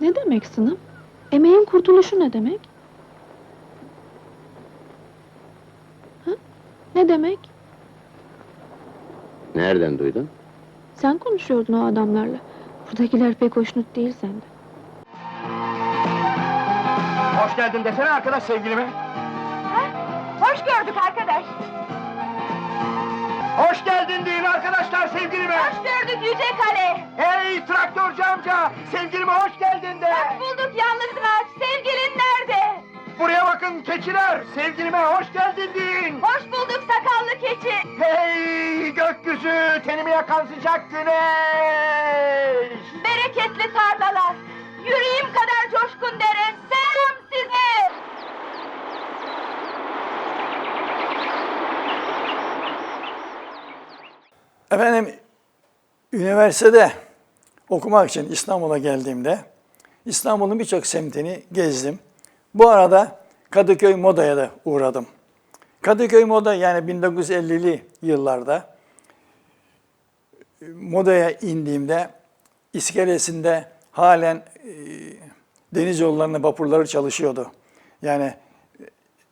Ne demek sınıf? Emeğin kurtuluşu ne demek? Ha? Ne demek? Nereden duydun? Sen konuşuyordun o adamlarla. Buradakiler pek hoşnut değil senden. Hoş geldin desene arkadaş sevgilime. Gördük arkadaş. Hoş geldin deyin arkadaşlar sevgilime. Hoş gördük Yüce Kale. Hey traktörcü amca, sevgilime hoş geldin de. Hoş bulduk yalnız ağaç. Sevgilin nerede? Buraya bakın keçiler, sevgilime hoş geldin deyin. Hoş bulduk sakallı keçi. Hey gökyüzü, tenimi yakan sıcak güneş. Bereketli tarlalar. Yüreğim kadar Efendim, üniversitede okumak için İstanbul'a geldiğimde İstanbul'un birçok semtini gezdim. Bu arada Kadıköy Moda'ya da uğradım. Kadıköy Moda yani 1950'li yıllarda e, Moda'ya indiğimde iskelesinde halen e, deniz yollarının vapurları çalışıyordu. Yani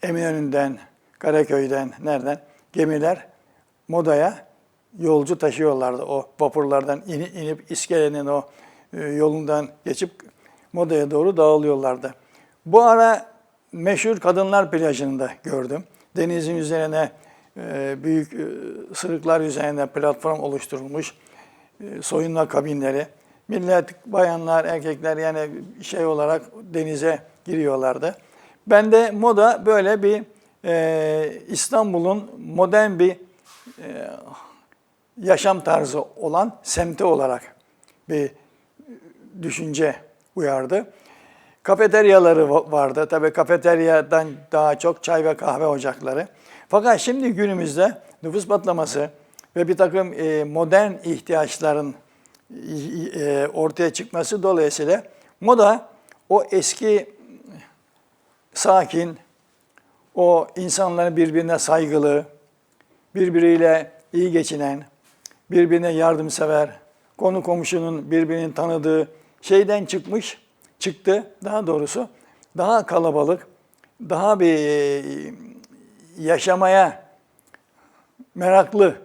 e, Eminönü'nden, Karaköy'den, nereden gemiler Moda'ya yolcu taşıyorlardı. O vapurlardan inip, inip iskelenin o e, yolundan geçip Moda'ya doğru dağılıyorlardı. Bu ara meşhur Kadınlar Plajı'nı da gördüm. Denizin üzerine e, büyük e, sırıklar üzerine platform oluşturulmuş. Soyunma kabinleri. Millet, bayanlar, erkekler yani şey olarak denize giriyorlardı. Ben de moda böyle bir e, İstanbul'un modern bir e, yaşam tarzı olan semti olarak bir düşünce uyardı. Kafeteryaları va- vardı. Tabii kafeteryadan daha çok çay ve kahve ocakları. Fakat şimdi günümüzde nüfus patlaması ve bir takım e, modern ihtiyaçların e, ortaya çıkması dolayısıyla moda o eski sakin, o insanların birbirine saygılı, birbiriyle iyi geçinen, birbirine yardımsever, konu komşunun birbirinin tanıdığı şeyden çıkmış, çıktı daha doğrusu. Daha kalabalık, daha bir e, yaşamaya meraklı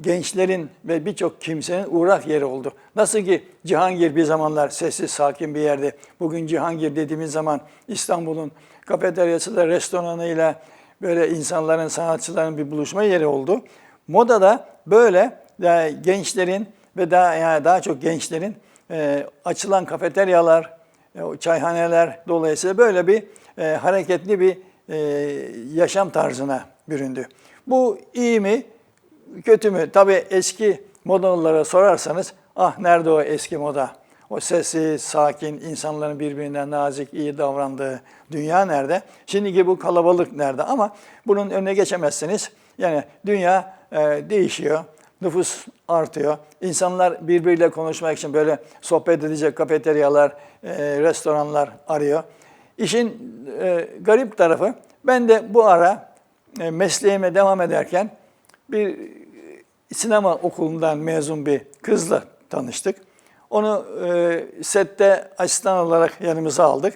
gençlerin ve birçok kimsenin uğrak yeri oldu. Nasıl ki Cihangir bir zamanlar sessiz, sakin bir yerdi. Bugün Cihangir dediğimiz zaman İstanbul'un kafeteryasıyla, restoranıyla böyle insanların, sanatçıların bir buluşma yeri oldu. Moda da böyle yani gençlerin ve daha yani daha çok gençlerin e, açılan kafeteryalar, e, çayhaneler dolayısıyla böyle bir e, hareketli bir e, yaşam tarzına büründü. Bu iyi mi, kötü mü? Tabii eski modalılara sorarsanız, ah nerede o eski moda? O sessiz, sakin, insanların birbirine nazik, iyi davrandığı dünya nerede? Şimdiki bu kalabalık nerede? Ama bunun önüne geçemezsiniz. Yani dünya e, değişiyor, nüfus artıyor. İnsanlar birbiriyle konuşmak için böyle sohbet edecek kafeteryalar, e, restoranlar arıyor. İşin e, garip tarafı, ben de bu ara e, mesleğime devam ederken bir sinema okulundan mezun bir kızla tanıştık. Onu e, sette asistan olarak yanımıza aldık.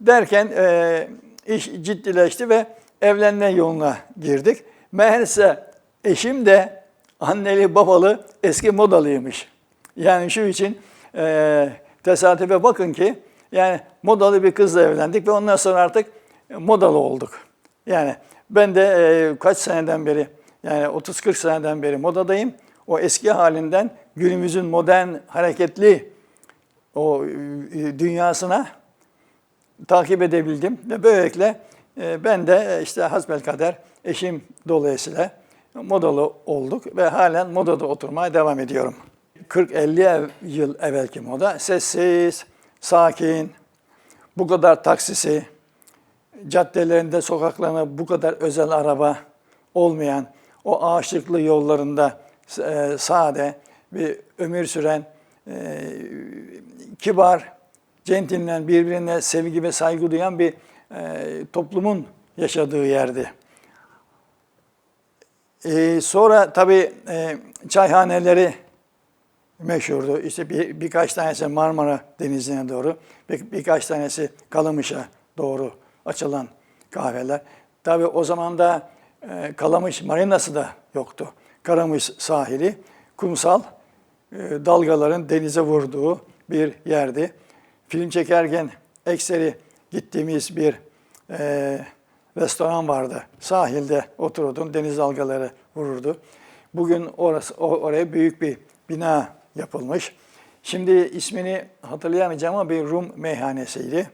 Derken e, iş ciddileşti ve evlenme yoluna girdik. Meğerse eşim de anneli babalı eski modalıymış. Yani şu için e, tesadüfe bakın ki yani modalı bir kızla evlendik ve ondan sonra artık modalı olduk. Yani ben de e, kaç seneden beri yani 30-40 seneden beri modadayım. O eski halinden günümüzün modern, hareketli o e, dünyasına takip edebildim ve böylelikle e, ben de e, işte hasbelkader eşim dolayısıyla modalı olduk ve halen modada oturmaya devam ediyorum. 40-50 ev- yıl evvelki moda sessiz, sakin, bu kadar taksisi, caddelerinde, sokaklarında bu kadar özel araba olmayan, o ağaçlıklı yollarında e, sade bir ömür süren, e, kibar, centilmen, birbirine sevgi ve saygı duyan bir e, toplumun yaşadığı yerdi. Ee, sonra tabii e, çayhaneleri meşhurdu. İşte bir, birkaç tanesi Marmara Denizi'ne doğru, bir, birkaç tanesi Kalamış'a doğru açılan kahveler. Tabii o zaman da e, Kalamış marinası da yoktu. Karamış sahili, kumsal, e, dalgaların denize vurduğu bir yerdi. Film çekerken ekseri gittiğimiz bir e, restoran vardı. Sahilde otururdun, deniz dalgaları vururdu. Bugün orası oraya büyük bir bina yapılmış. Şimdi ismini hatırlayamayacağım ama bir Rum meyhanesiydi.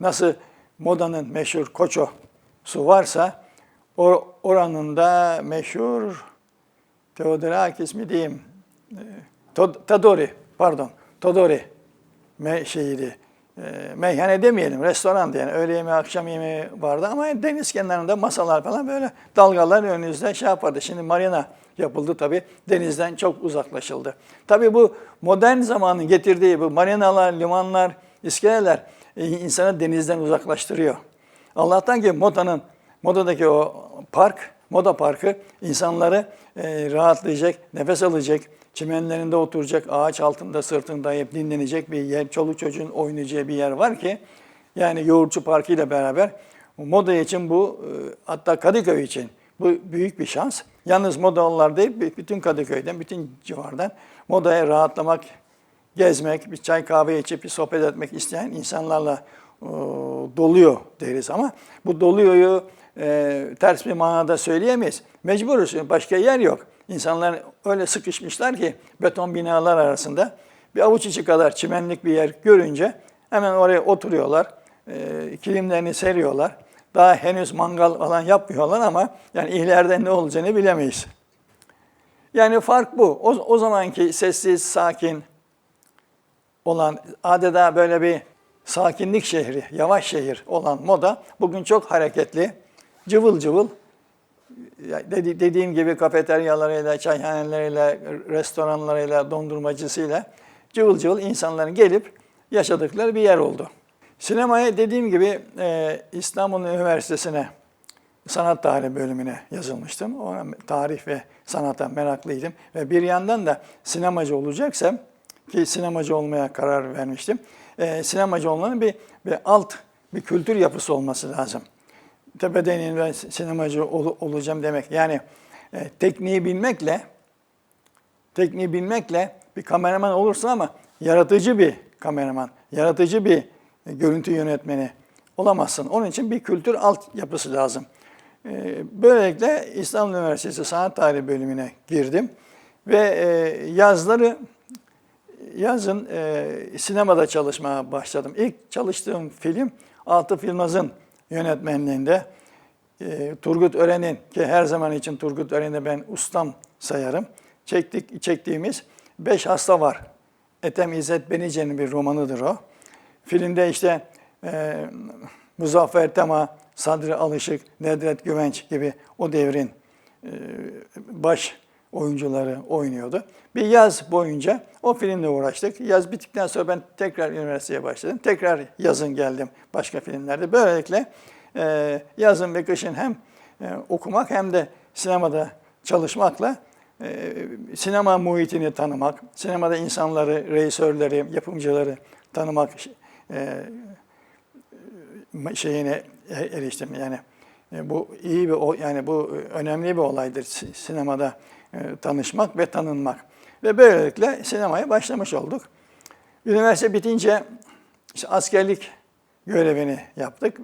Nasıl modanın meşhur Koço su varsa o oranın da meşhur Theodorakis mi diyeyim? e, Tod- Tadori, pardon, Todori şeyiydi. E, meyhane demeyelim, restoran yani öğle yemeği, akşam yemeği vardı ama deniz kenarında masalar falan böyle dalgalar önünüzde şey yapardı. Şimdi marina yapıldı tabii, denizden çok uzaklaşıldı. Tabii bu modern zamanın getirdiği bu marinalar, limanlar, iskeleler e, insanı denizden uzaklaştırıyor. Allah'tan ki modanın, modadaki o park, moda parkı insanları e, rahatlayacak, nefes alacak, çimenlerinde oturacak, ağaç altında sırtını dayayıp dinlenecek bir yer, çoluk çocuğun oynayacağı bir yer var ki, yani Yoğurtçu Parkı ile beraber moda için bu, e, hatta Kadıköy için bu büyük bir şans. Yalnız modalılar değil, bütün Kadıköy'den, bütün civardan modaya rahatlamak, gezmek, bir çay kahve içip bir sohbet etmek isteyen insanlarla e, doluyor deriz ama bu doluyoyu e, ters bir manada söyleyemeyiz. Mecburuz, başka yer yok. İnsanlar öyle sıkışmışlar ki beton binalar arasında bir avuç içi kadar çimenlik bir yer görünce hemen oraya oturuyorlar, e, kilimlerini seriyorlar. Daha henüz mangal falan yapmıyorlar ama yani ileride ne olacağını bilemeyiz. Yani fark bu. O, o zamanki sessiz, sakin, olan adeta böyle bir sakinlik şehri, yavaş şehir olan moda bugün çok hareketli, cıvıl cıvıl. Dedi- Dediğim gibi kafeteryalarıyla, çayhaneleriyle, restoranlarıyla, dondurmacısıyla cıvıl cıvıl insanların gelip yaşadıkları bir yer oldu. Sinemaya dediğim gibi e, İstanbul Üniversitesi'ne sanat tarihi bölümüne yazılmıştım. Ona tarih ve sanata meraklıydım. Ve bir yandan da sinemacı olacaksam, ki sinemacı olmaya karar vermiştim. E, sinemacı olmanın bir, bir alt, bir kültür yapısı olması lazım. Tepeden in ve sinemacı ol- olacağım demek. Yani e, tekniği bilmekle, tekniği bilmekle bir kameraman olursun ama yaratıcı bir kameraman, yaratıcı bir görüntü yönetmeni olamazsın. Onun için bir kültür altyapısı lazım. E, Böylelikle İstanbul Üniversitesi Sanat Tarihi bölümüne girdim ve e, yazları yazın e, sinemada çalışmaya başladım. İlk çalıştığım film Atıf Yılmaz'ın yönetmenliğinde e, Turgut Ören'in ki her zaman için Turgut Ören'i ben ustam sayarım. Çektik çektiğimiz Beş Hasta Var. Ethem İzzet Benice'nin bir romanıdır o. Filmde işte e, Muzaffer Tema, Sadri Alışık, Nedret Güvenç gibi o devrin e, baş oyuncuları oynuyordu. Bir yaz boyunca o filmle uğraştık. Yaz bittikten sonra ben tekrar üniversiteye başladım. Tekrar yazın geldim başka filmlerde. Böylelikle e, yazın ve kışın hem e, okumak hem de sinemada çalışmakla e, sinema muhitini tanımak, sinemada insanları, rejisörleri, yapımcıları tanımak e, şeyine eriştim. Yani e, bu iyi bir yani bu önemli bir olaydır si- sinemada e, tanışmak ve tanınmak. Ve böylelikle sinemaya başlamış olduk. Üniversite bitince işte askerlik görevini yaptık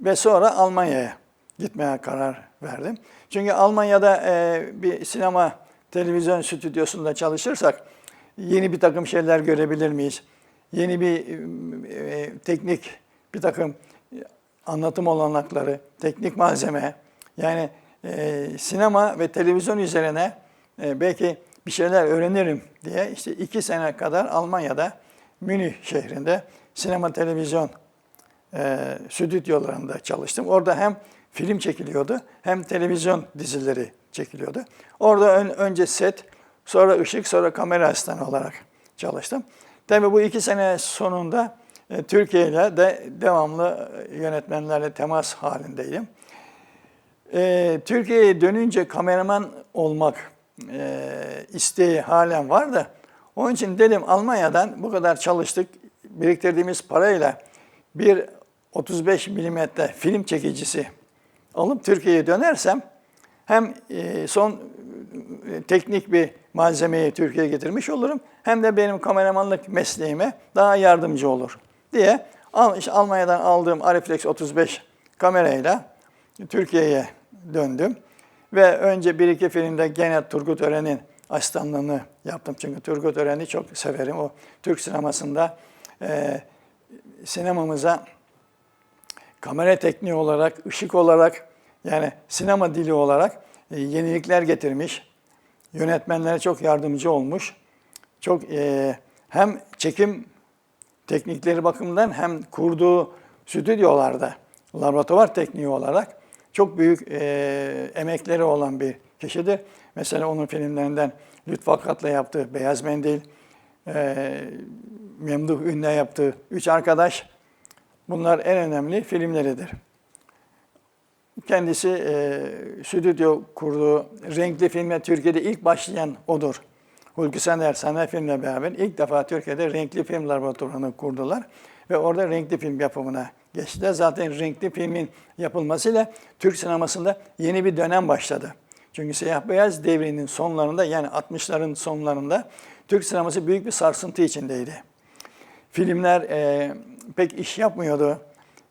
ve sonra Almanya'ya gitmeye karar verdim. Çünkü Almanya'da e, bir sinema televizyon stüdyosunda çalışırsak yeni bir takım şeyler görebilir miyiz? Yeni bir e, teknik bir takım anlatım olanakları, teknik malzeme, yani e, sinema ve televizyon üzerine e, belki bir şeyler öğrenirim diye işte iki sene kadar Almanya'da Münih şehrinde sinema televizyon e, stüdyolarında çalıştım. Orada hem film çekiliyordu hem televizyon dizileri çekiliyordu. Orada ön- önce set, sonra ışık, sonra kamera asistanı olarak çalıştım. Tabii bu iki sene sonunda E, Türkiye ile de devamlı yönetmenlerle temas halindeyim. E, Türkiye'ye dönünce kameraman olmak e, isteği halen var da onun için dedim Almanya'dan bu kadar çalıştık, biriktirdiğimiz parayla bir 35 milimetre film çekicisi alıp Türkiye'ye dönersem hem e, son e, teknik bir malzemeyi Türkiye'ye getirmiş olurum hem de benim kameramanlık mesleğime daha yardımcı olur diye Almanya'dan aldığım Ariflex 35 kamerayla Türkiye'ye döndüm. Ve önce bir iki filmde gene Turgut Ören'in asistanlığını yaptım. Çünkü Turgut Ören'i çok severim. O Türk sinemasında e, sinemamıza kamera tekniği olarak, ışık olarak yani sinema dili olarak e, yenilikler getirmiş. Yönetmenlere çok yardımcı olmuş. Çok e, hem çekim teknikleri bakımından hem kurduğu stüdyolarda laboratuvar tekniği olarak çok büyük e, emekleri olan bir kişidir. Mesela onun filmlerinden Lütfü Akat'la yaptığı Beyaz Mendil, e, Memduh Ünlü yaptığı Üç Arkadaş, bunlar en önemli filmleridir. Kendisi e, stüdyo kurduğu renkli filme Türkiye'de ilk başlayan odur. Hulki Sener Sanayi Film'le beraber ilk defa Türkiye'de renkli film laboratuvarını kurdular. Ve orada renkli film yapımına geçtiler. Zaten renkli filmin yapılmasıyla Türk sinemasında yeni bir dönem başladı. Çünkü siyah beyaz devrinin sonlarında yani 60'ların sonlarında Türk sineması büyük bir sarsıntı içindeydi. Filmler e, pek iş yapmıyordu.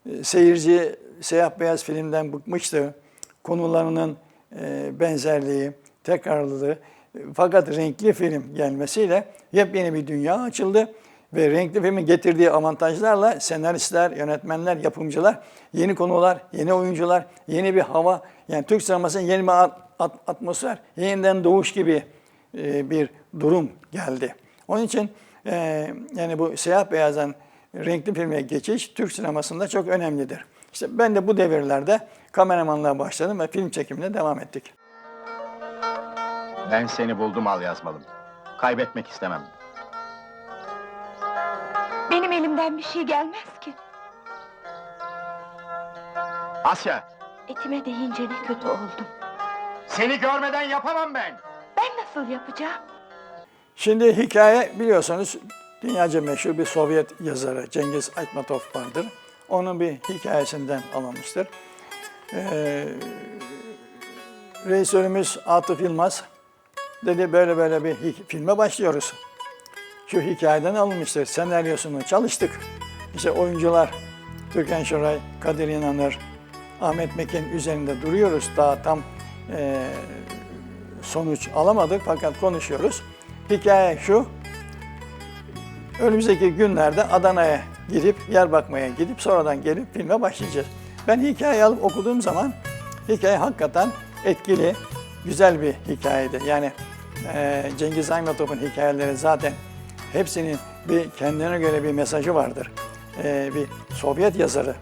E, Seyirci siyah beyaz filmden bıkmıştı. Konularının e, benzerliği, tekrarlılığı. E, Fakat renkli film gelmesiyle yepyeni bir dünya açıldı. Ve renkli filmin getirdiği avantajlarla senaristler, yönetmenler, yapımcılar, yeni konular, yeni oyuncular, yeni bir hava, yani Türk sinemasının yeni bir at- at- atmosfer, yeniden doğuş gibi e, bir durum geldi. Onun için e, yani bu siyah beyazdan renkli filme geçiş Türk sinemasında çok önemlidir. İşte ben de bu devirlerde kameramanlığa başladım ve film çekimine devam ettik. Ben seni buldum al yazmalım. Kaybetmek istemem. Benim elimden bir şey gelmez ki. Asya, Etime değince ne kötü oldum. seni görmeden yapamam ben. Ben nasıl yapacağım? Şimdi hikaye biliyorsunuz dünyaca meşhur bir Sovyet yazarı Cengiz Aytmatov vardır. Onun bir hikayesinden alınmıştır. Ee, reisörümüz Atıf Yılmaz dedi böyle böyle bir filme başlıyoruz. Şu hikayeden alınmıştır. Senaryosunu çalıştık. İşte oyuncular Türkan Şoray, Kadir İnanır, Ahmet Mekin üzerinde duruyoruz. Daha tam eee sonuç alamadık fakat konuşuyoruz. Hikaye şu, önümüzdeki günlerde Adana'ya gidip, yer bakmaya gidip sonradan gelip filme başlayacağız. Ben hikayeyi alıp okuduğum zaman hikaye hakikaten etkili, güzel bir hikayeydi. Yani eee, Cengiz Aytmatov'un hikayeleri zaten hepsinin bir kendine göre bir mesajı vardır. Eee, bir Sovyet yazarı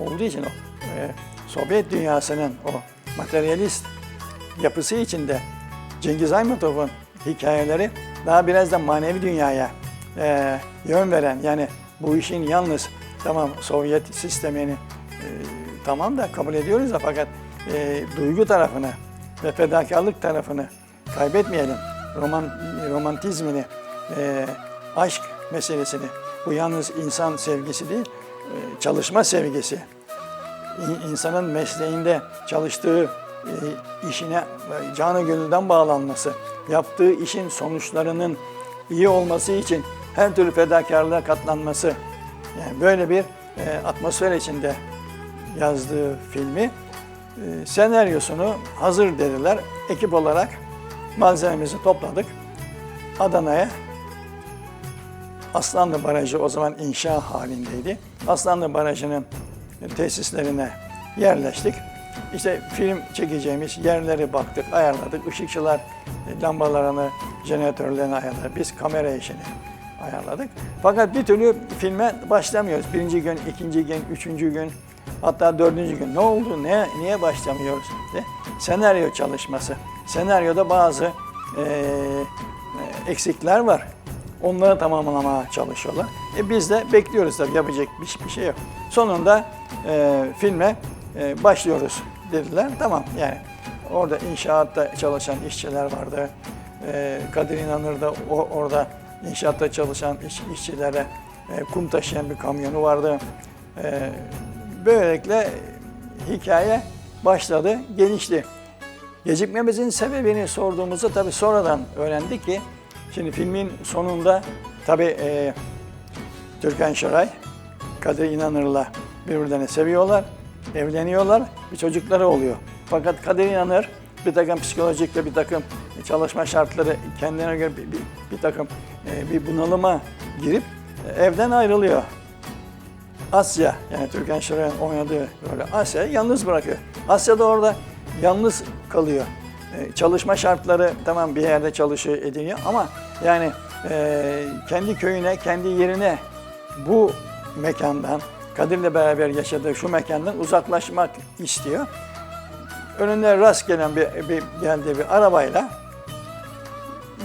olduğu için o eee, Sovyet dünyasının o materyalist yapısı içinde Cengiz Aytmatov'un hikayeleri daha biraz da manevi dünyaya e, yön veren yani bu işin yalnız tamam Sovyet sistemini e, tamam da kabul ediyoruz da fakat e, duygu tarafını ve fedakarlık tarafını kaybetmeyelim. Roman romantizmini, e, aşk meselesini bu yalnız insan sevgisi değil, e, çalışma sevgisi insanın mesleğinde çalıştığı e, işine e, canı gönülden bağlanması, yaptığı işin sonuçlarının iyi olması için her türlü fedakarlığa katlanması, yani böyle bir atmosfer içinde yazdığı filmi senaryosunu hazır dediler. Ekip olarak malzememizi topladık. Adana'ya Aslanlı Barajı o zaman inşa halindeydi. Aslanlı Barajı'nın tesislerine yerleştik. İşte film çekeceğimiz yerleri baktık, ayarladık. Işıkçılar e, lambalarını, jeneratörlerini ayarladı. Biz kamera işini ayarladık. Fakat bir türlü filme başlamıyoruz. Birinci gün, ikinci gün, üçüncü gün, hatta dördüncü gün. Ne oldu, ne, niye başlamıyoruz? diye. Senaryo çalışması. Senaryoda bazı e, e, eksikler var. Onları tamamlamaya çalışıyorlar. E biz de bekliyoruz tabii yapacak bir, bir şey yok. Sonunda e, filme e, başlıyoruz dediler. Tamam yani orada inşaatta çalışan işçiler vardı. E, Kadir İnanır da o, orada inşaatta çalışan iş, işçilere e, kum taşıyan bir kamyonu vardı. E, böylelikle hikaye başladı, gelişti. Gecikmemizin sebebini sorduğumuzda tabii sonradan öğrendik ki şimdi filmin sonunda tabii e, Türkan Şoray, Kadir İnanır'la birbirlerini seviyorlar, evleniyorlar, bir çocukları oluyor. Fakat Kadir İnanır bir takım psikolojik ve bir takım çalışma şartları kendine göre bir, bir, bir takım e, bir bunalıma girip e, evden ayrılıyor. Asya yani Türkan Şoray'ın oynadığı böyle Asya'yı yalnız bırakıyor. Asya da orada yalnız kalıyor. Ee, çalışma şartları tamam bir yerde çalışıyor ediniyor ama yani e, kendi köyüne, kendi yerine bu mekandan, Kadir'le beraber yaşadığı şu mekandan uzaklaşmak istiyor. Önüne rast gelen bir, bir geldiği bir arabayla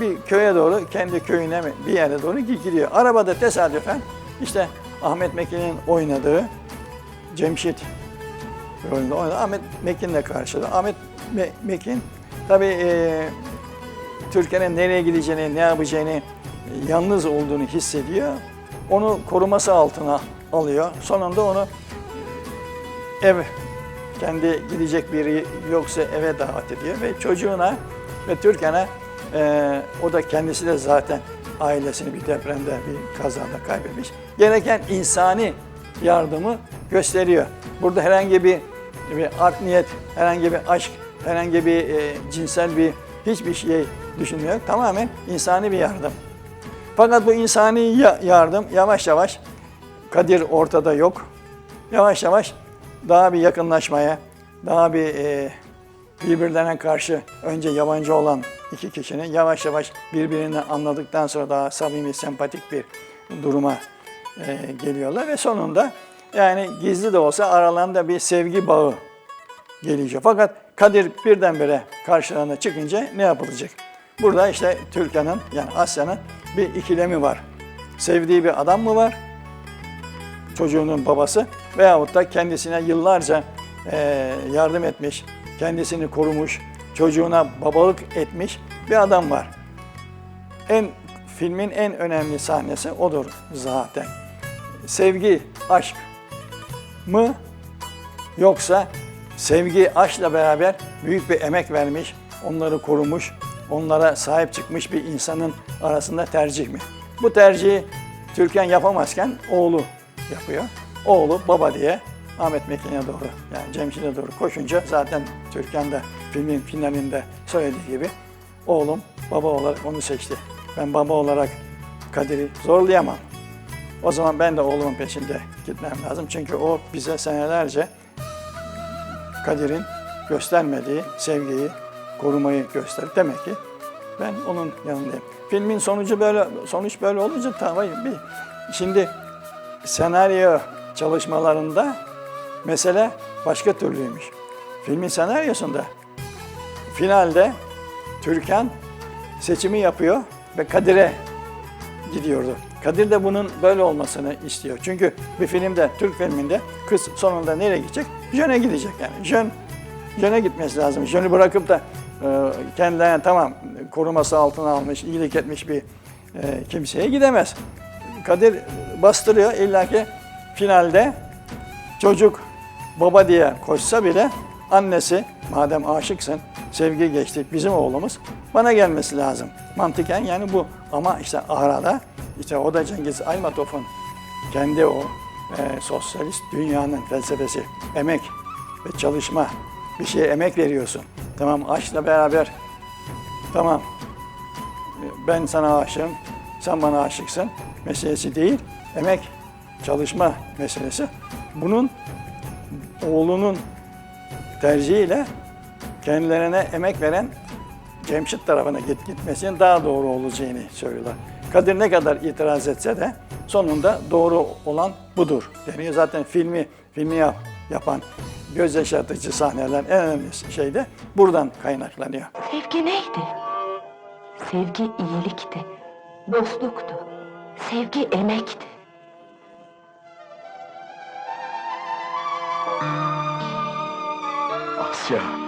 bir köye doğru, kendi köyüne bir yere doğru gidiyor. Arabada tesadüfen işte Ahmet Mekin'in oynadığı Cemşit rolünde oynadı. Ahmet Mekin'le karşıladı. Ahmet Me- Mekin tabii e, Türkiye'nin nereye gideceğini, ne yapacağını, yalnız olduğunu hissediyor. Onu koruması altına alıyor. Sonunda onu ev kendi gidecek biri yoksa eve davet ediyor ve çocuğuna ve Türkan'a e, o da kendisi de zaten ailesini bir depremde bir kazada kaybetmiş. Gereken insani yardımı gösteriyor. Burada herhangi bir, bir art niyet, herhangi bir aşk, herhangi bir e, cinsel bir hiçbir şey düşünmüyor. Tamamen insani bir yardım. Fakat bu insani ya- yardım yavaş yavaş Kadir ortada yok. Yavaş yavaş daha bir yakınlaşmaya, daha bir e, birbirlerine karşı önce yabancı olan iki kişinin yavaş yavaş birbirini anladıktan sonra daha samimi, sempatik bir duruma e, geliyorlar ve sonunda yani gizli de olsa aralarında bir sevgi bağı gelişiyor. Fakat Kadir birdenbire karşılarına çıkınca ne yapılacak? Burada işte Türkan'ın yani Asya'nın bir ikilemi var. Sevdiği bir adam mı var? çocuğunun babası veyahut da kendisine yıllarca yardım etmiş, kendisini korumuş, çocuğuna babalık etmiş bir adam var. En filmin en önemli sahnesi odur zaten. Sevgi, aşk mı yoksa sevgi, aşkla beraber büyük bir emek vermiş, onları korumuş, onlara sahip çıkmış bir insanın arasında tercih mi? Bu tercihi Türkan yapamazken oğlu yapıyor. Oğlu baba diye Ahmet Mekin'e doğru yani Cemşir'e doğru koşunca zaten Türkan da filmin finalinde söylediği gibi oğlum baba olarak onu seçti. Ben baba olarak Kadir'i zorlayamam. O zaman ben de oğlumun peşinde gitmem lazım. Çünkü o bize senelerce Kadir'in göstermediği sevgiyi, korumayı gösterdi. Demek ki ben onun yanındayım. Filmin sonucu böyle, sonuç böyle olunca tamam bir şimdi senaryo çalışmalarında mesele başka türlüymüş. Filmin senaryosunda finalde Türkan seçimi yapıyor ve Kadir'e gidiyordu. Kadir de bunun böyle olmasını istiyor. Çünkü bir filmde, Türk filminde kız sonunda nereye gidecek? Jön'e gidecek yani. Jön, Jön'e gitmesi lazım. Jön'ü bırakıp da e, kendilerine tamam koruması altına almış, iyilik etmiş bir e, kimseye gidemez. Kadir bastırıyor illa ki finalde çocuk baba diye koşsa bile annesi madem aşıksın sevgi geçti bizim oğlumuz bana gelmesi lazım. Mantıken yani bu ama işte arada işte o da Cengiz Aymatov'un kendi o e, sosyalist dünyanın felsefesi emek ve çalışma bir şeye emek veriyorsun. Tamam aşkla beraber tamam ben sana aşığım, sen bana aşıksın meselesi değil, emek, çalışma meselesi. Bunun oğlunun tercihiyle kendilerine emek veren Cemşit tarafına git gitmesinin daha doğru olacağını söylüyorlar. Kadir ne kadar itiraz etse de sonunda doğru olan budur deniyor. Zaten filmi filmi yap, yapan göz yaşartıcı sahneler en önemli şey de buradan kaynaklanıyor. Sevgi neydi? Sevgi iyilikti. Dostluktu. Sevgi emekti. Asya.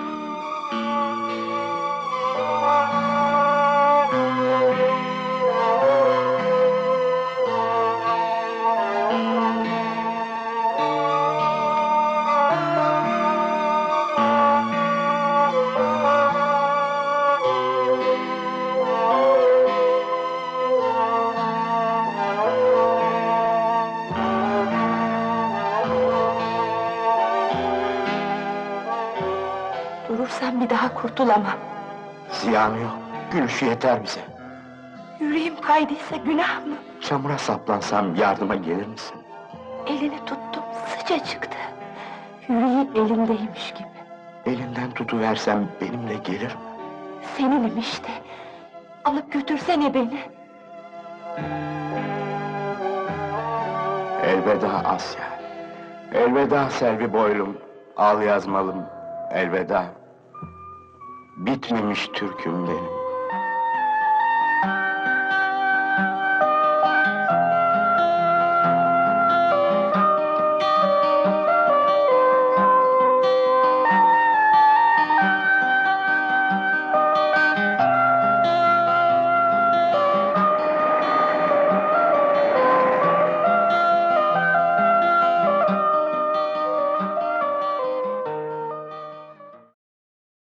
Kurtulamam. Ziyanı yok. Gülüşü yeter bize. Yüreğim kaydıysa günah mı? Çamura saplansam yardıma gelir misin? Elini tuttum sıcacıktı. Yüreği elimdeymiş gibi. Elinden tutuversem benimle gelir mi? Seninim işte. Alıp götürsene beni. Elveda Asya. Elveda Selvi boylum. Al yazmalım. Elveda. Bitmemiş türküm benim.